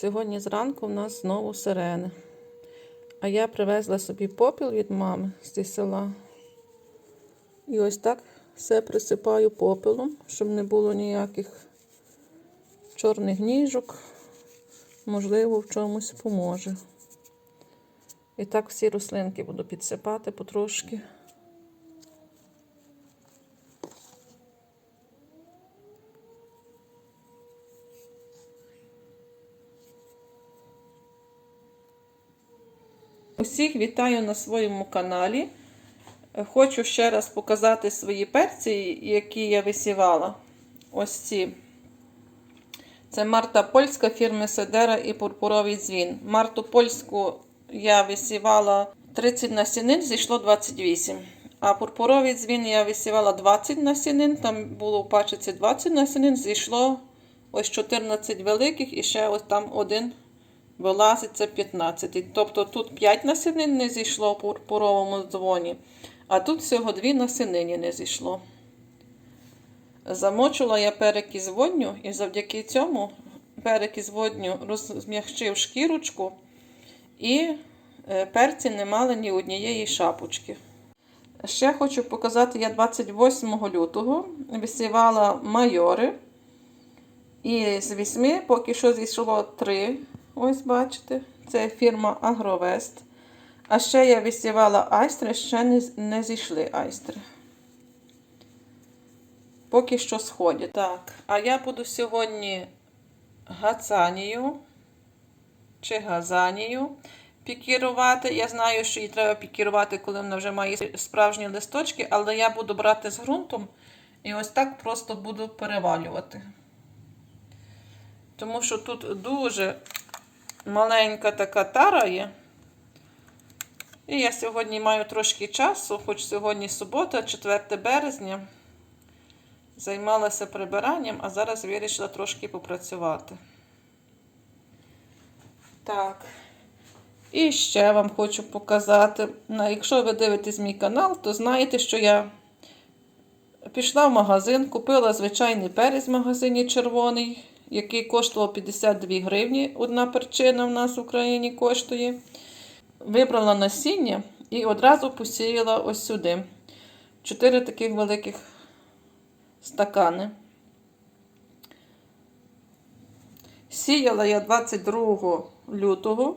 Сьогодні зранку в нас знову сирени. А я привезла собі попіл від мами зі села. І ось так все присипаю попелом, щоб не було ніяких чорних ніжок. Можливо, в чомусь поможе. І так всі рослинки буду підсипати потрошки. Усіх вітаю на своєму каналі. Хочу ще раз показати свої перці, які я висівала. Ось ці. Це Марта Польська фірми Седера і Пурпуровий дзвін. Марту Польську я висівала 30 насінин, зійшло 28. А пурпуровий дзвін я висівала 20 насінин, там було в пачці 20 насінин, зійшло ось 14 великих і ще ось там один вилазить, це 15. Тобто тут 5 насінин не зійшло в пурпуровому дзвоні, а тут всього 2 насінині не зійшло. Замочила я перек водню, і завдяки цьому перек із водню розм'ягчив шкірочку, і перці не мали ні однієї шапочки. Ще хочу показати, я 28 лютого висівала майори. І з 8 поки що зійшло 3. Ось бачите, це фірма Агровест. А ще я висівала айстри, ще не, не зійшли айстри. Поки що сходять. Так, а я буду сьогодні гацанію чи газанію пікірувати. Я знаю, що її треба пікірувати, коли вона вже має справжні листочки, але я буду брати з ґрунтом і ось так просто буду перевалювати. Тому що тут дуже маленька така тара є. І я сьогодні маю трошки часу, хоч сьогодні субота, 4 березня. Займалася прибиранням, а зараз вирішила трошки попрацювати. Так. І ще вам хочу показати. Якщо ви дивитесь мій канал, то знаєте, що я пішла в магазин, купила звичайний перець в магазині червоний, який коштував 52 гривні. Одна перчина в нас в Україні коштує. Вибрала насіння і одразу посіяла ось сюди. Чотири таких великих стакани. Сіяла я 22 лютого,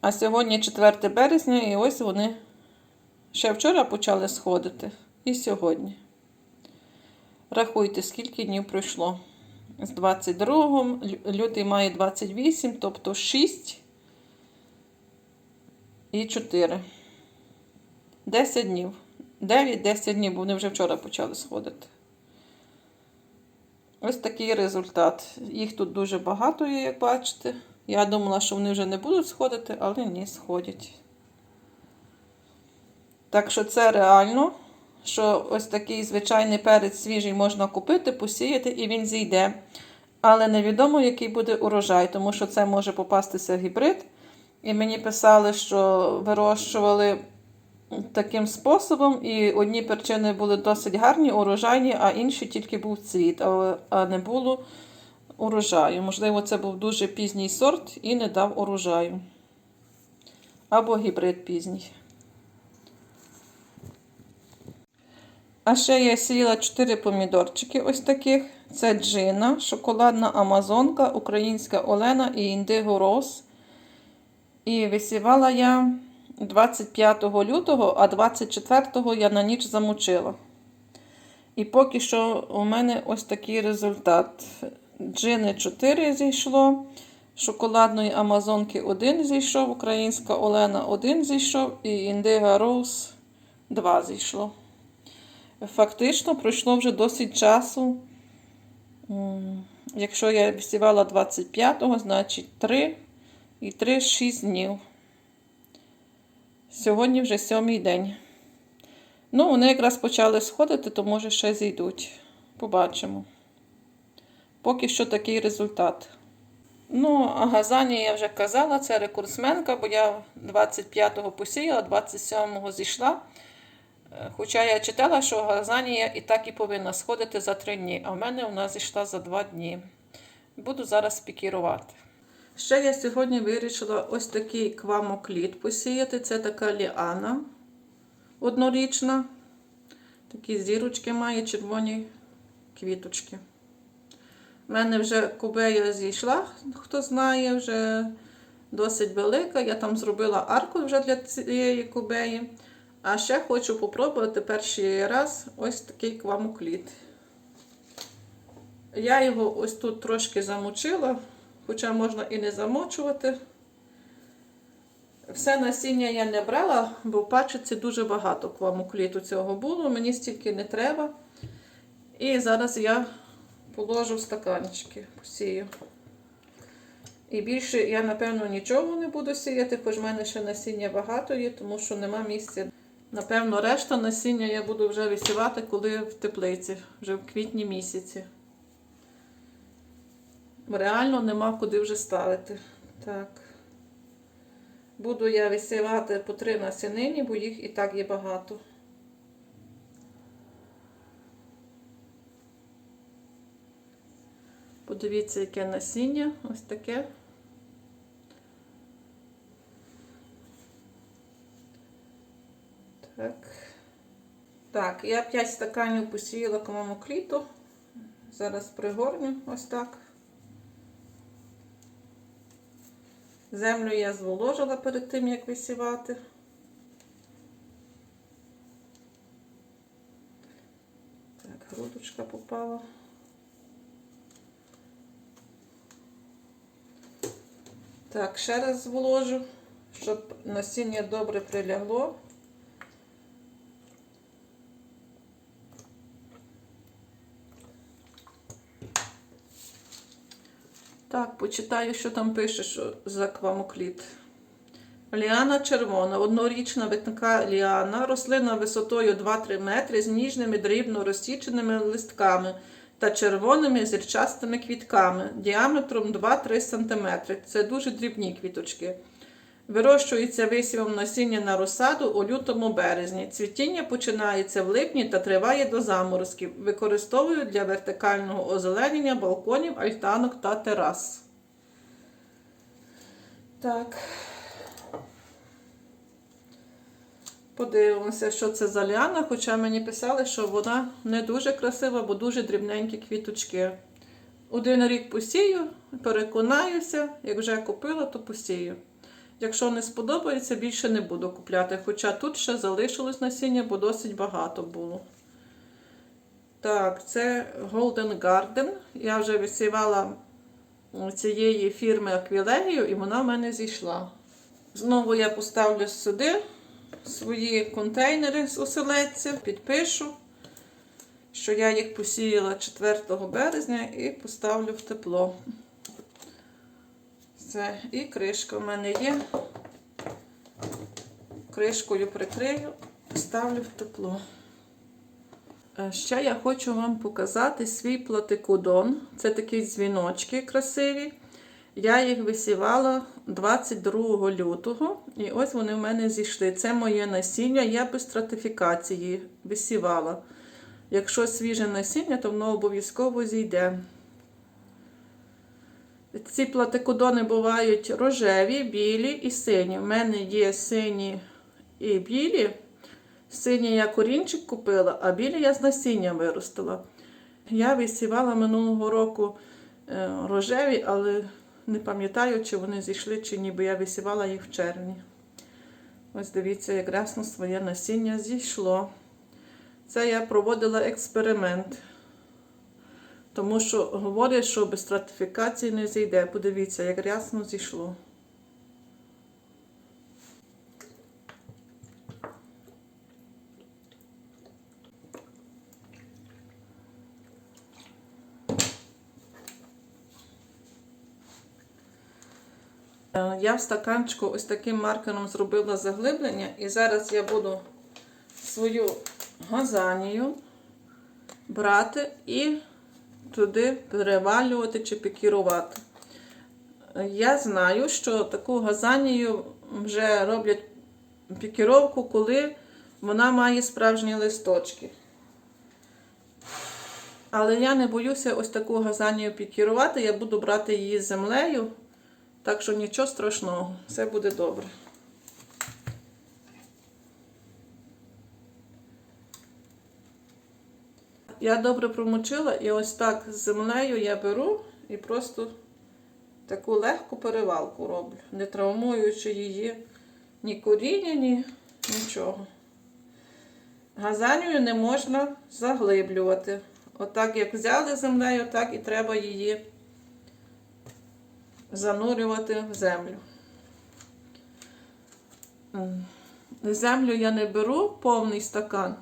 а сьогодні 4 березня, і ось вони ще вчора почали сходити. І сьогодні. Рахуйте, скільки днів пройшло. З 22 лютий має 28, тобто 6 і 4. 10 днів. 9-10 днів, бо вони вже вчора почали сходити. Ось такий результат. Їх тут дуже багато є, як бачите. Я думала, що вони вже не будуть сходити, але ні, сходять. Так що це реально, що ось такий звичайний перець свіжий можна купити, посіяти, і він зійде. Але невідомо, який буде урожай, тому що це може попастися гібрид. І мені писали, що вирощували таким способом, і одні перчини були досить гарні, урожайні, а інші тільки був цвіт, а не було урожаю. Можливо, це був дуже пізній сорт і не дав урожаю. Або гібрид пізній. А ще я сіяла 4 помідорчики ось таких. Це джина, шоколадна амазонка, українська Олена і індиго Рос. І висівала я 25 лютого, а 24 я на ніч замочила. І поки що у мене ось такий результат. Джини 4 зійшло, шоколадної Амазонки 1 зійшов, українська Олена 1 зійшов, і Індига Роуз 2 зійшло. Фактично, пройшло вже досить часу. Якщо я висівала 25-го, значить 3 і 3 6 днів. Сьогодні вже сьомий день. Ну, вони якраз почали сходити, то може ще зійдуть. Побачимо. Поки що такий результат. Ну, а газані я вже казала, це рекордсменка, бо я 25-го посіяла, 27-го зійшла. Хоча я читала, що газанія і так і повинна сходити за 3 дні, а в мене вона зійшла за 2 дні. Буду зараз пікірувати. Ще я сьогодні вирішила ось такий квамокліт посіяти. Це така ліана однорічна. Такі зірочки має, червоні квіточки. У мене вже кубея зійшла, хто знає, вже досить велика. Я там зробила арку вже для цієї кубеї. А ще хочу попробувати перший раз ось такий квамокліт. Я його ось тут трошки замочила, хоча можна і не замочувати. Все насіння я не брала, бо в пачці дуже багато квамокліту цього було, мені стільки не треба. І зараз я положу в стаканчики, посію. І більше я, напевно, нічого не буду сіяти, хоч в мене ще насіння багато є, тому що нема місця. Напевно, решта насіння я буду вже висівати, коли в теплиці, вже в квітні місяці. Реально нема куди вже ставити. Так. Буду я висівати по три насінині, бо їх і так є багато. Подивіться, яке насіння. Ось таке. Так. Так, я 5 стаканів посіяла комому кліту. Зараз пригорню ось так. Землю я зволожила перед тим, як висівати. Так, грудочка попала. Так, ще раз зволожу, щоб насіння добре прилягло. Так, почитаю, що там пише що за квамокліт. Ліана червона, однорічна витника ліана, рослина висотою 2-3 метри з ніжними дрібно розсіченими листками та червоними зірчастими квітками діаметром 2-3 см. Це дуже дрібні квіточки. Вирощується висівом насіння на розсаду у лютому березні. Цвітіння починається в липні та триває до заморозків. Використовують для вертикального озеленення балконів, альтанок та терас. Так. Подивимося, що це за ліана, хоча мені писали, що вона не дуже красива, бо дуже дрібненькі квіточки. Один рік посію, переконаюся, як вже купила, то посію. Якщо не сподобається, більше не буду купляти. Хоча тут ще залишилось насіння, бо досить багато було. Так, це Golden Garden. Я вже висівала цієї фірми Аквілегію, і вона в мене зійшла. Знову я поставлю сюди свої контейнери з оселедця, підпишу, що я їх посіяла 4 березня і поставлю в тепло. Це і кришка в мене є. Кришкою прикрию, ставлю в тепло. Е, Ще я хочу вам показати свій платикудон. Це такі дзвіночки красиві. Я їх висівала 22 лютого, і ось вони в мене зійшли. Це моє насіння, я без стратифікації висівала. Якщо свіже насіння, то воно обов'язково зійде. Ці платикодони бувають рожеві, білі і сині. У мене є сині і білі. Сині я корінчик купила, а білі я з насіння виростила. Я висівала минулого року е, рожеві, але не пам'ятаю, чи вони зійшли, чи ні, бо я висівала їх в червні. Ось дивіться, як рясно своє насіння зійшло. Це я проводила експеримент. Тому що говорять, що без стратифікації не зійде. Подивіться, як рясно зійшло. Е, Я в стаканчику ось таким маркером зробила заглиблення, і зараз я буду свою газанію брати і туди перевалювати чи пікірувати. Я знаю, що таку газанію вже роблять пікіровку, коли вона має справжні листочки. Але я не боюся ось таку газанію пікірувати. Я буду брати її землею. Так що нічого страшного, все буде добре. Я добре промочила і ось так з землею я беру і просто таку легку перевалку роблю, не травмуючи її ні коріння, ні нічого. Газанію не можна заглиблювати. Отак, як взяли землею, так і треба її занурювати в землю. Землю я не беру повний стакан,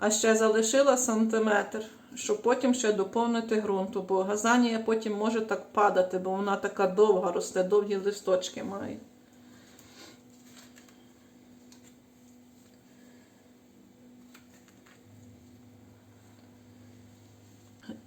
а ще залишила сантиметр, щоб потім ще доповнити ґрунту, бо газанія потім може так падати, бо вона така довга росте, довгі листочки має.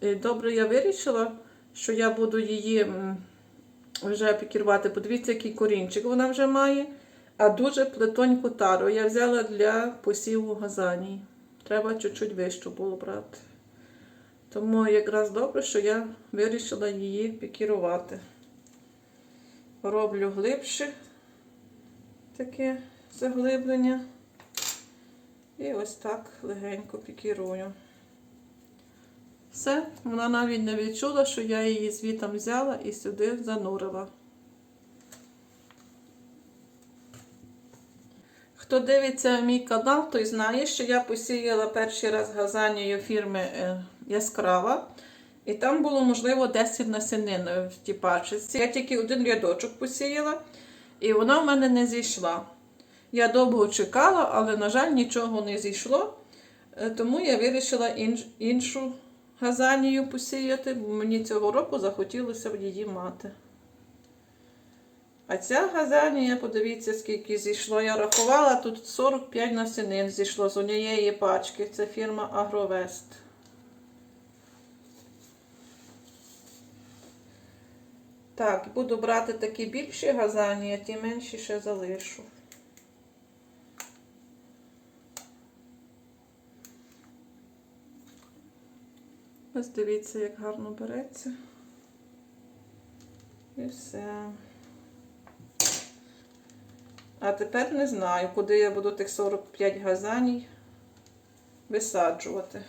І Добре, я вирішила, що я буду її вже пікірувати. Подивіться, який корінчик вона вже має, а дуже плетоньку тару. Я взяла для посіву газанії. Треба чуть-чуть вищу було брати. Тому якраз добре, що я вирішила її пікірувати. Роблю глибше таке заглиблення. І ось так легенько пікірую. Все, вона навіть не відчула, що я її звітом взяла і сюди занурила. Хто дивиться мій канал, той знає, що я посіяла перший раз газанію фірми е, Яскрава. І там було, можливо, 10 насінин в тій пачці. Я тільки один рядочок посіяла, і вона в мене не зійшла. Я довго чекала, але, на жаль, нічого не зійшло. Е, Тому я вирішила інш- іншу газанію посіяти, бо мені цього року захотілося її мати. А ця газанія, подивіться, скільки зійшло. Я рахувала, тут 45 насінин зійшло з однієї пачки. Це фірма Агровест. Так, буду брати такі більші газанії, а ті менші ще залишу. Ось дивіться, як гарно береться. І все. А тепер не знаю, куди я буду тих 45 газаній висаджувати.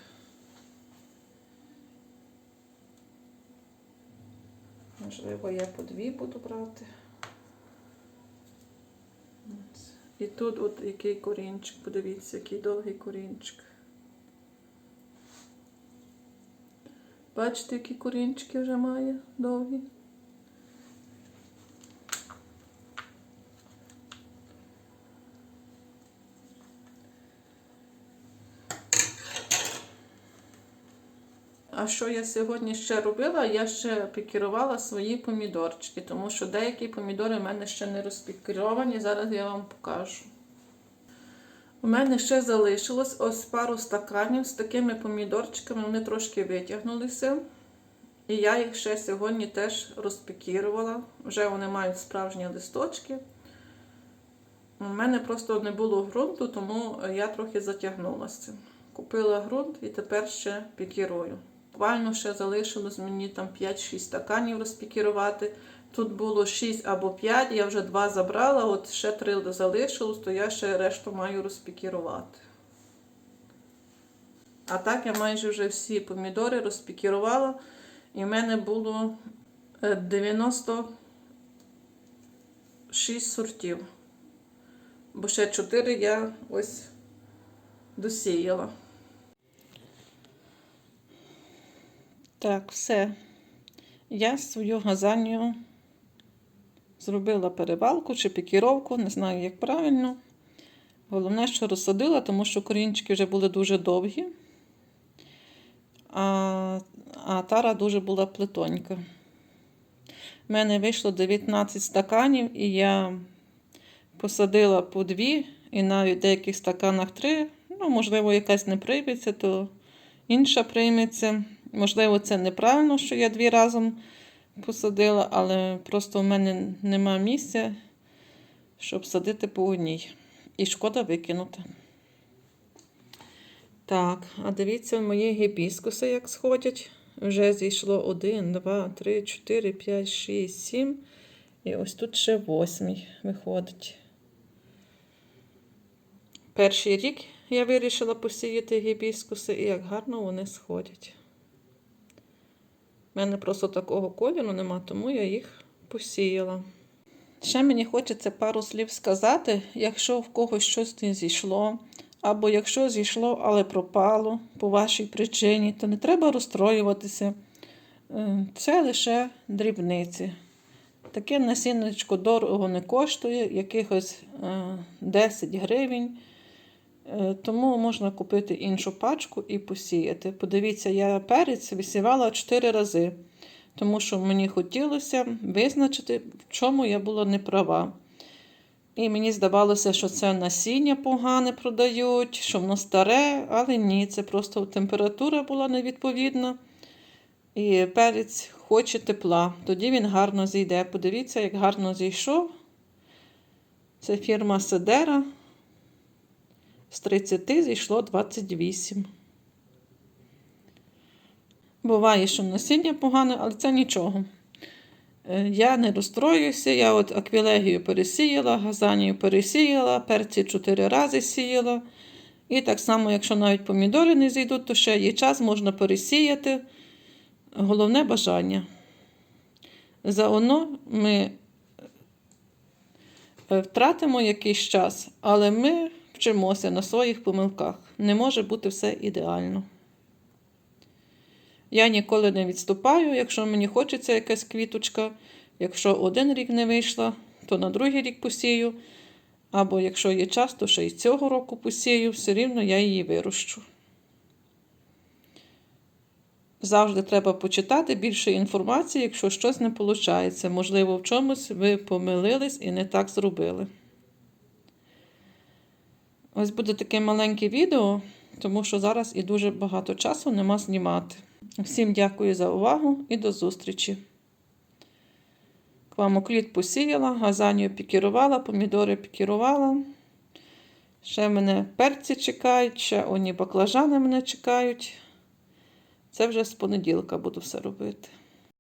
Можливо, я по дві буду брати. І тут от який корінчик, подивіться, який довгий корінчик. Бачите, які корінчики вже має довгі? А що я сьогодні ще робила? Я ще пікірувала свої помідорчики, тому що деякі помідори в мене ще не розпікіровані. Зараз я вам покажу. У мене ще залишилось ось пару стаканів з такими помідорчиками, вони трошки витягнулися. І я їх ще сьогодні теж розпікірувала. Вже вони мають справжні листочки. У мене просто не було ґрунту, тому я трохи затягнулася. Купила ґрунт і тепер ще пікірую. Буквально ще залишилось мені там 5-6 стаканів розпікірувати. Тут було 6 або 5, я вже 2 забрала, от ще 3 залишилось, то я ще решту маю розпікірувати. А так я майже вже всі помідори розпікірувала. І в мене було е, 96 сортів. Бо ще 4 я ось досіяла. Так, все. Я свою газанію зробила перевалку чи пікіровку, не знаю, як правильно. Головне, що розсадила, тому що корінчики вже були дуже довгі, а, а тара дуже була плетонька. У мене вийшло 19 стаканів, і я посадила по дві, і навіть в деяких стаканах три. Ну, можливо, якась не прийметься, то інша прийметься. Можливо, це неправильно, що я дві разом посадила, але просто в мене нема місця, щоб садити по одній. І шкода викинути. Так, а дивіться, мої гібіскуси як сходять. Вже зійшло 1, 2, 3, 4, 5, 6, 7. І ось тут ще восьмий виходить. Перший рік я вирішила посіяти гібіскуси, і як гарно вони сходять. У мене просто такого кольору нема, тому я їх посіяла. Ще мені хочеться пару слів сказати, якщо в когось щось не зійшло, або якщо зійшло, але пропало по вашій причині, то не треба розстроюватися. Е, Це лише дрібниці. Таке насінничко дорого не коштує, якихось е, 10 гривень. Е, Тому можна купити іншу пачку і посіяти. Подивіться, я перець висівала 4 рази, тому що мені хотілося визначити, в чому я була неправа. І мені здавалося, що це насіння погане продають, що воно старе, але ні, це просто температура була невідповідна. І перець хоче тепла, тоді він гарно зійде. Подивіться, як гарно зійшов. Це фірма Седера. З 30 зійшло 28. Буває, що насіння погане, але це нічого. Е, Я не розстроююся, я от аквілегію пересіяла, газанію пересіяла, перці 4 рази сіяла. І так само, якщо навіть помідори не зійдуть, то ще є час, можна пересіяти. Головне бажання. Заодно ми е, втратимо якийсь час, але ми вчимося на своїх помилках. Не може бути все ідеально. Я ніколи не відступаю, якщо мені хочеться якась квіточка. Якщо один рік не вийшла, то на другий рік посію. Або якщо є час, то ще й цього року посію, все рівно я її вирощу. Завжди треба почитати більше інформації, якщо щось не виходить. Можливо, в чомусь ви помилились і не так зробили. Ось буде таке маленьке відео, тому що зараз і дуже багато часу нема знімати. Всім дякую за увагу і до зустрічі. Квамокліт посіяла, газанію пікірувала, помідори пікірувала. Ще мене перці чекають, ще оні баклажани мене чекають. Це вже з понеділка буду все робити.